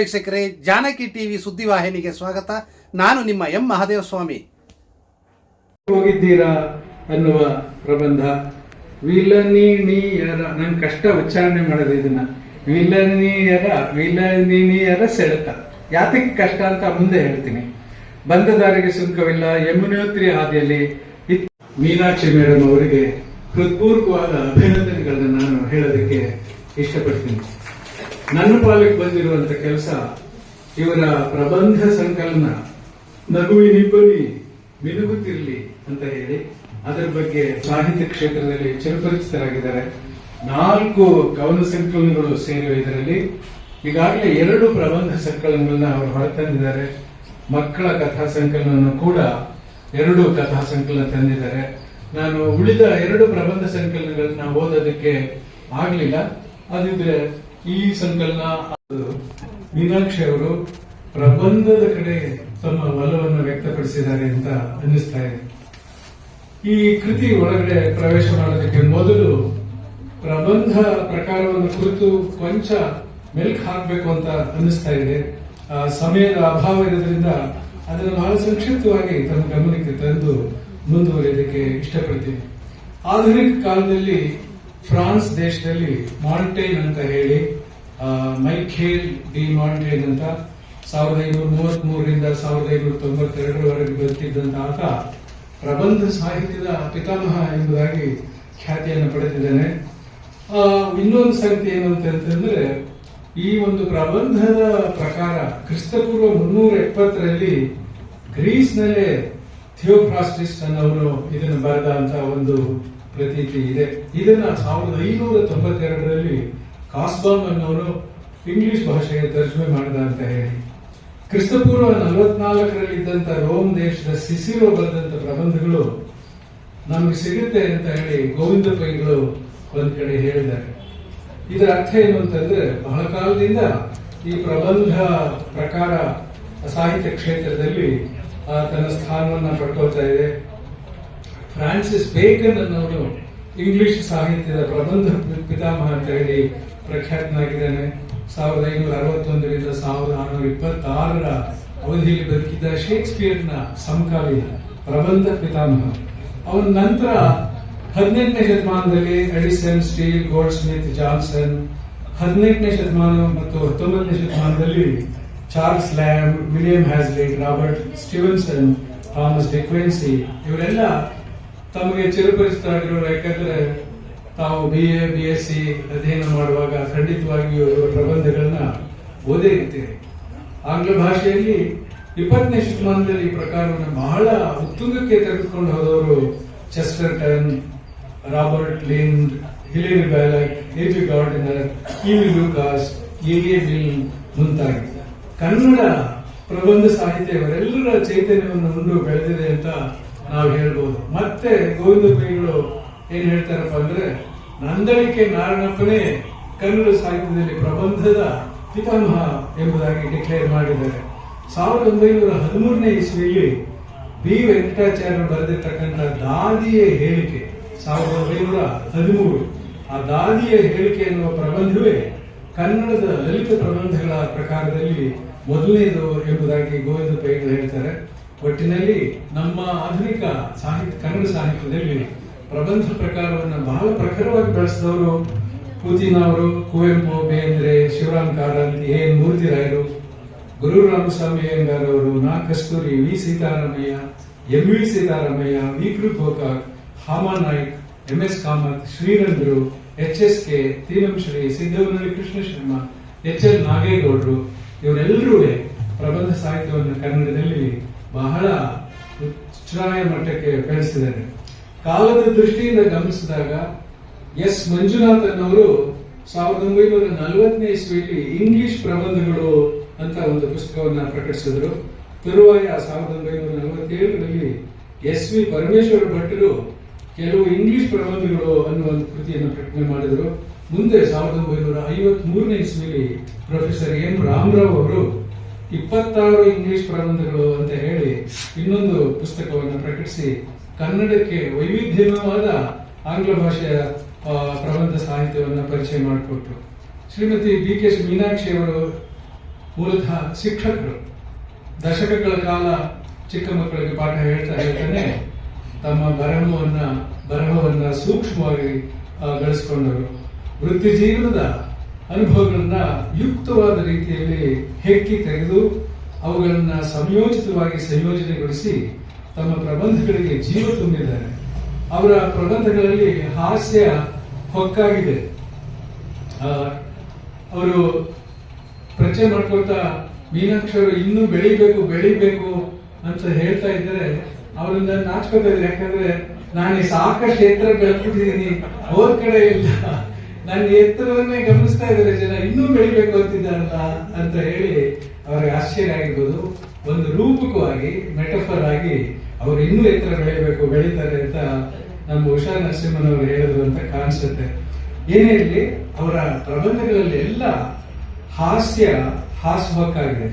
ವೀಕ್ಷಕರೇ, ಜಾನಕಿ ಟಿವಿ ಸುದ್ದಿವಾಹಿನಿಗೆ ಸ್ವಾಗತ. ನಾನು ನಿಮ್ಮ ಎಂ ಮಹಾದೇವ ಸ್ವಾಮಿ ಹೋಗಿದ್ದೀರಾ ಅನ್ನುವ ಪ್ರಬಂಧ. ವಿಲನಿಣಿಯರ, ನಂಗೆ ಕಷ್ಟ ಉಚ್ಚಾರಣೆ ಮಾಡೋದು ಇದನ್ನ. ವಿಲನಿಯರ ವಿಲನಿಣಿಯರ ಸೆಳೆತ. ಯಾತಕ್ಕೆ ಕಷ್ಟ ಅಂತ ಮುಂದೆ ಹೇಳ್ತೀನಿ. ಬಂದದಾರಿಗೆ ಸುಂಕವಿಲ್ಲ, ಯಮುನೋತ್ರಿ ಹಾದಿಯಲ್ಲಿ ಮೀನಾಕ್ಷಿ ಮೇಡಮ್ ಅವರಿಗೆ ಹೃತ್ಪೂರ್ವಕವಾದ ಅಭಿನಂದನೆಗಳನ್ನು ನಾನು ಹೇಳೋದಕ್ಕೆ ಇಷ್ಟಪಡ್ತೀನಿ. ನನ್ನ ಪಾಲಿಗೆ ಬಂದಿರುವಂತ ಕೆಲಸ, ಇವರ ಪ್ರಬಂಧ ಸಂಕಲನ ನಗುವಿನಿಬ್ಬರಿ ಮಿನುಗುತ್ತಿರಲಿ ಅಂತ ಹೇಳಿ ಅದರ ಬಗ್ಗೆ ಸಾಹಿತ್ಯ ಕ್ಷೇತ್ರದಲ್ಲಿ ಚಿರಪರಿಚಿತರಾಗಿದ್ದಾರೆ. ನಾಲ್ಕು ಕವನ ಸಂಕಲನಗಳು ಸೇರಿವೆ ಇದರಲ್ಲಿ. ಈಗಾಗಲೇ ಎರಡು ಪ್ರಬಂಧ ಸಂಕಲನಗಳನ್ನ ಅವರು ಹೊರತಂದಿದ್ದಾರೆ. ಮಕ್ಕಳ ಕಥಾ ಸಂಕಲನ ಕೂಡ ಎರಡು ಕಥಾ ಸಂಕಲನ ತಂದಿದ್ದಾರೆ. ನಾನು ಉಳಿದ ಎರಡು ಪ್ರಬಂಧ ಸಂಕಲನಗಳನ್ನ ಓದೋದಕ್ಕೆ ಆಗಲಿಲ್ಲ. ಅದಿದ್ರೆ ಈ ಸಂಕಲನ ಮೀನಾಕ್ಷಿ ಅವರು ಪ್ರಬಂಧದ ಕಡೆ ತಮ್ಮ ಒಲವನ್ನು ವ್ಯಕ್ತಪಡಿಸಿದ್ದಾರೆ ಅಂತ ಅನ್ನಿಸ್ತಾ ಇದೆ. ಈ ಕೃತಿ ಒಳಗಡೆ ಪ್ರವೇಶ ಮಾಡೋದಕ್ಕೆ ಮೊದಲು ಪ್ರಬಂಧ ಪ್ರಕಾರವನ್ನು ಕುರಿತು ಕೊಂಚ ಮೆಲ್ಕ್ ಹಾಕಬೇಕು ಅಂತ ಅನ್ನಿಸ್ತಾ ಇದೆ. ಸಮಯದ ಅಭಾವ ಇರೋದ್ರಿಂದ ಅದನ್ನು ಬಹಳ ಸಂಕ್ಷಿಪ್ತವಾಗಿ ತಮ್ಮ ಗಮನಕ್ಕೆ ತಂದು ಮುಂದುವರಿಯೋದಕ್ಕೆ ಇಷ್ಟಪಡ್ತೀನಿ. ಆಧುನಿಕ ಕಾಲದಲ್ಲಿ ಫ್ರಾನ್ಸ್ ದೇಶದಲ್ಲಿ ಮಾಂಟೇನ್ ಅಂತ ಹೇಳಿ ಮೈಖೇಲ್ ಡಿ ಮಾಂಟೇನ್ ಅಂತ ಸಾವಿರದ ಐನೂರ ಮೂವತ್ತ್ ಮೂರರಿಂದ ಸಾವಿರದ ಐನೂರ ತೊಂಬತ್ತೆರಡರವರೆಗೆ ಬದುಕಿದ್ದಂತ ಆತ ಪ್ರಬಂಧ ಸಾಹಿತ್ಯದ ಪಿತಾಮಹ ಎಂಬುದಾಗಿ ಖ್ಯಾತಿಯನ್ನು ಪಡೆದಿದ್ದಾನೆ. ಇನ್ನೊಂದು ಸಂಗತಿ ಏನು ಹೇಳ್ತಂದ್ರೆ ಈ ಒಂದು ಪ್ರಬಂಧದ ಪ್ರಕಾರ ಕ್ರಿಸ್ತಪೂರ್ವ ಮುನ್ನೂರ ಎಪ್ಪತ್ತರಲ್ಲಿ ಗ್ರೀಸ್ನಲ್ಲೇ ಥಿಯೋಫ್ರಾಸ್ಟಿಸ್ ಅನ್ನೋರು ಇದನ್ನು ಬರೆದ ಅಂತ ಒಂದು ಪ್ರತೀತಿ ಇದೆ. ಇದನ್ನ ಸಾವಿರದ ಐನೂರ ತೊಂಬತ್ತೆರಡರಲ್ಲಿ ಕಾಸ್ಬಾಮ್ ಅನ್ನೋರು ಇಂಗ್ಲಿಷ್ ಭಾಷೆಗೆ ತರ್ಜುಮೆ ಮಾಡಿದ ಅಂತ ಹೇಳಿ. ಕ್ರಿಸ್ತಪೂರ್ವ ನಲವತ್ನಾಲ್ಕರಲ್ಲಿ ಇದ್ದಂತ ರೋಮ್ ದೇಶದ ಸಿಸಿರೋ ಬರೆದಂತ ಪ್ರಬಂಧಗಳು ನಮಗೆ ಸಿಗುತ್ತೆ ಅಂತ ಹೇಳಿ ಗೋವಿಂದ ಪೈಗಳು ಒಂದ್ ಕಡೆ ಹೇಳಿದ್ದಾರೆ. ಇದರ ಅರ್ಥ ಏನು ಅಂತಂದ್ರೆ ಬಹಳ ಕಾಲದಿಂದ ಈ ಪ್ರಬಂಧ ಪ್ರಕಾರ ಸಾಹಿತ್ಯ ಕ್ಷೇತ್ರದಲ್ಲಿ ತನ್ನ ಸ್ಥಾನವನ್ನ ಪಡ್ಕೊಳ್ತಾ ಇದೆ. ಫ್ರಾನ್ಸಿಸ್ ಬೇಕನ್ ಅನ್ನೋನು ಇಂಗ್ಲಿಷ್ ಸಾಹಿತ್ಯದ ಪ್ರಬಂಧ ಪಿತಾಮಹ ಅಂತ ಹೇಳಿ ಪ್ರಖ್ಯಾತನಾಗಿದ್ದಾನೆ. ಸಾವಿರದ ಐನೂರ ಅರವತ್ತೊಂದರಿಂದ ಸಾವಿರದ ಆರುನೂರ ಇಪ್ಪತ್ತಾರರ ಅವಧಿಯಲ್ಲಿ ಬದುಕಿದ್ದ ಶೇಕ್ಸ್ಪಿಯರ್ನ ಸಮಕಾಲೀನ ಪ್ರಬಂಧ ಪಿತಾಮಹ ಅವನ ನಂತರ ಹದಿನೆಂಟನೇ ಶತಮಾನದಲ್ಲಿ Addison Steele Goldsmith Johnson, ಹದಿನೆಂಟನೇ ಶತಮಾನ ಮತ್ತು ಹತ್ತೊಂಬತ್ತನೇ ಶತಮಾನದಲ್ಲಿ Charles Lamb William Hazlitt Robert Stevenson, Thomas De Quincey ಇವರೆಲ್ಲ ತಮಗೆ ಚಿರಪರಿಚಿತರಾಗಿರೋರು ಯಾಕಂದ್ರೆ ತಾವು B A B S C ಅಧ್ಯಯನ ಮಾಡುವಾಗ ಖಂಡಿತವಾಗಿಯೂ ಇವರ ಪ್ರಬಂಧಗಳನ್ನ ಓದೇ ಇರ್ತೀರಿ ಆಂಗ್ಲ ಭಾಷೆಯಲ್ಲಿ ಇಪ್ಪತ್ತನೇ ಶತಮಾನದಲ್ಲಿ ಈ ಪ್ರಕಾರವನ್ನು ಬಹಳ ಉತ್ತುಂಗಕ್ಕೆ ತೆಗೆದುಕೊಂಡು ಹೋದವರು Chesterton, Robert Lynd, Hilaire Belloc, A B Gardiner E Lucas, A A bill ಮುಂತಾಗಿ. ಕನ್ನಡ ಪ್ರಬಂಧ ಸಾಹಿತ್ಯ ಇವರೆಲ್ಲರ ಚೈತನ್ಯವನ್ನು ಮುಂದೆ ಬೆಳೆದಿದೆ ಅಂತ ನಾವು ಹೇಳ್ಬೋದು. ಮತ್ತೆ ಗೋವಿಂದ ಪೈಗಳು ಏನ್ ಹೇಳ್ತಾರಪ್ಪ ಅಂದ್ರೆ ನಂದಳಿಕೆ ನಾರಾಯಣಪ್ಪನೇ ಕನ್ನಡ ಸಾಹಿತ್ಯದಲ್ಲಿ ಪ್ರಬಂಧದ ಪಿತಾಮಹ ಎಂಬುದಾಗಿ ಡಿಕ್ಲೇರ್ ಮಾಡಿದ್ದಾರೆ. ಸಾವಿರದ ಒಂಬೈನೂರ ಹದಿಮೂರನೇ ಇಸ್ವಿಯಲ್ಲಿ ಬಿ ವೆಂಕಟಾಚಾರ್ಯರು ಬರೆದಿರ್ತಕ್ಕಂಥ ದಾದಿಯ ಹೇಳಿಕೆ, ಸಾವಿರದ ಒಂಬೈನೂರ ಹದಿಮೂರು. ಆ ದಾದಿಯ ಹೇಳಿಕೆ ಎನ್ನುವ ಪ್ರಬಂಧವೇ ಕನ್ನಡದ ಲಲಿತ ಪ್ರಬಂಧಗಳ ಪ್ರಕಾರದಲ್ಲಿ ಮೊದಲನೇದು ಎಂಬುದಾಗಿ ಗೋವಿಂದ ಪೈಗಳು ಹೇಳ್ತಾರೆ. ಒಟ್ಟಿನಲ್ಲಿ ನಮ್ಮ ಆಧುನಿಕ ಸಾಹಿತ್ಯ, ಕನ್ನಡ ಸಾಹಿತ್ಯದಲ್ಲಿ ಪ್ರಬಂಧ ಪ್ರಕಾರವನ್ನು ಬಹಳ ಪ್ರಖರವಾಗಿ ಬೆಳೆಸಿದವರು ಪೂತಿನ ಅವರು, ಕುವೆಂಪು, ಬೇಂದ್ರೆ, ಶಿವರಾಮ್ ಕಾರಂತ್, ಎ ಎನ್ ಮೂರ್ತಿರಾಯರು ಗುರು ರಾಮಸ್ವಾಮಿ ಅಯ್ಯಂಗಾರ್ ಅವರು, Na Kasturi V Seetharamaiah, M V Seetharamaiah, V Gokak, Hama Naik, M S Kamath, ಶ್ರೀರಂದ್ರು, H S K Shri Siddavanahalli Krishna Sharma, H L ನಾಗೇಗೌಡರು, ಇವರೆಲ್ಲರೂ ಪ್ರಬಂಧ ಸಾಹಿತ್ಯವನ್ನು ಕನ್ನಡದಲ್ಲಿ ಬಹಳ ಉಚ್ಚಾರಣೆ ಮಟ್ಟಕ್ಕೆ ಬೆಳೆಸಿದ್ದಾರೆ ಕಾಲದ ದೃಷ್ಟಿಯಿಂದ ಗಮನಿಸಿದಾಗ ಎಸ್. ಮಂಜುನಾಥನ್ ಅವರು ಸಾವಿರದ ಒಂಬೈನೂರ ನಲವತ್ತನೇ ಇಸ್ವಿಯಲ್ಲಿ ಇಂಗ್ಲಿಷ್ ಪ್ರಬಂಧಗಳು ಅಂತ ಒಂದು ಪುಸ್ತಕವನ್ನ ಪ್ರಕಟಿಸಿದ್ರು. ತರುವಾಯ ಸಾವಿರದ ಒಂಬೈನೂರ ನಲವತ್ತೇಳರಲ್ಲಿ ಎಸ್. ವಿ. ಪರಮೇಶ್ವರ ಭಟ್ಟರು ಕೆಲವು ಇಂಗ್ಲಿಷ್ ಪ್ರಬಂಧಗಳು ಅನ್ನುವ ಒಂದು ಕೃತಿಯನ್ನು ಪ್ರಕಟಣೆ ಮಾಡಿದರು. ಮುಂದೆ ಸಾವಿರದ ಒಂಬೈನೂರ ಐವತ್ತ್ ಮೂರನೇ ಇಸ್ವಿಯಲ್ಲಿ ಪ್ರೊಫೆಸರ್ ಎಂ. ರಾಮರಾವ್ ಅವರು ಇಪ್ಪತ್ತಾರು ಇಂಗ್ಲಿಷ್ ಪ್ರಬಂಧಗಳು ಅಂತ ಹೇಳಿ ಇನ್ನೊಂದು ಪುಸ್ತಕವನ್ನು ಪ್ರಕಟಿಸಿ ಕನ್ನಡಕ್ಕೆ ವೈವಿಧ್ಯಮಯವಾದ ಆಂಗ್ಲ ಭಾಷೆಯ ಪ್ರಬಂಧ ಸಾಹಿತ್ಯವನ್ನು ಪರಿಚಯ ಮಾಡಿಕೊಟ್ರು. ಶ್ರೀಮತಿ ಬಿ ಕೆ ಮೀನಾಕ್ಷಿ ಅವರು ಮೂಲತಃ ಶಿಕ್ಷಕರು. ದಶಕಗಳ ಕಾಲ ಚಿಕ್ಕ ಮಕ್ಕಳಿಗೆ ಪಾಠ ಹೇಳ್ತಾ ಹೇಳ್ತಾನೆ ತಮ್ಮ ಬರಹವನ್ನ ಬರಹವನ್ನ ಸೂಕ್ಷ್ಮವಾಗಿ ಗಳಿಸಿಕೊಂಡರು ವೃತ್ತಿ ಜೀವನದ ಅನುಭವಗಳನ್ನ ಯುಕ್ತವಾದ ರೀತಿಯಲ್ಲಿ ಹೆಕ್ಕಿ ತೆಗೆದು ಅವುಗಳನ್ನ ಸಂಯೋಜಿತವಾಗಿ ಸಂಯೋಜನೆಗೊಳಿಸಿ ತಮ್ಮ ಪ್ರಬಂಧಗಳಿಗೆ ಜೀವ ತುಂಬಿದ್ದಾರೆ. ಅವರ ಪ್ರಬಂಧಗಳಲ್ಲಿ ಹಾಸ್ಯ ಹೊಕ್ಕಾಗಿದೆ. ಅವರು ಪ್ರಚಯ ಮಾಡ್ಕೊಳ್ತಾ, ಮೀನಾಕ್ಷರು ಇನ್ನೂ ಬೆಳಿಬೇಕು ಬೆಳಿಬೇಕು ಅಂತ ಹೇಳ್ತಾ ಇದ್ದಾರೆ. ಅವರಿಂದ ನಾಚ್ಕೋತಾ ಇದ್ದಾರೆ. ಯಾಕಂದ್ರೆ ನಾನು ಸಾಕಷ್ಟು ಎತ್ತರ ಬೆಳೆದ್ಬಿಟ್ಟಿದ್ದೀನಿ. ಹೋದ್ ಕಡೆ ಇಲ್ಲ. ನನ್ನ ಎತ್ತರವನ್ನೇ ಗಮನಿಸ್ತಾ ಇದ್ದಾರೆ ಜನ. ಇನ್ನೂ ಬೆಳಿಬೇಕು ಅಂತಿದ್ದಾರಲ್ಲ ಅಂತ ಹೇಳಿ ಅವರಿಗೆ ಆಶ್ಚರ್ಯ ಆಗಿರ್ಬೋದು. ಒಂದು ರೂಪಕವಾಗಿ ಮೆಟಫರ್ ಆಗಿ ಅವರು ಇನ್ನೂ ಎತ್ತರ ಬೆಳಿಬೇಕು, ಬೆಳೀತಾರೆ ಅಂತ ನಮ್ಮ ಉಷಾ ನರಸಿಂಹನವರು ಹೇಳಿದ್ರು ಅಂತ ಕಾಣಿಸುತ್ತೆ. ಏನೇ ಇರಲಿ, ಅವರ ಪ್ರಬಂಧಗಳಲ್ಲಿ ಎಲ್ಲ ಹಾಸ್ಯ ಹಾಸ್ಯವಾಗಿದೆ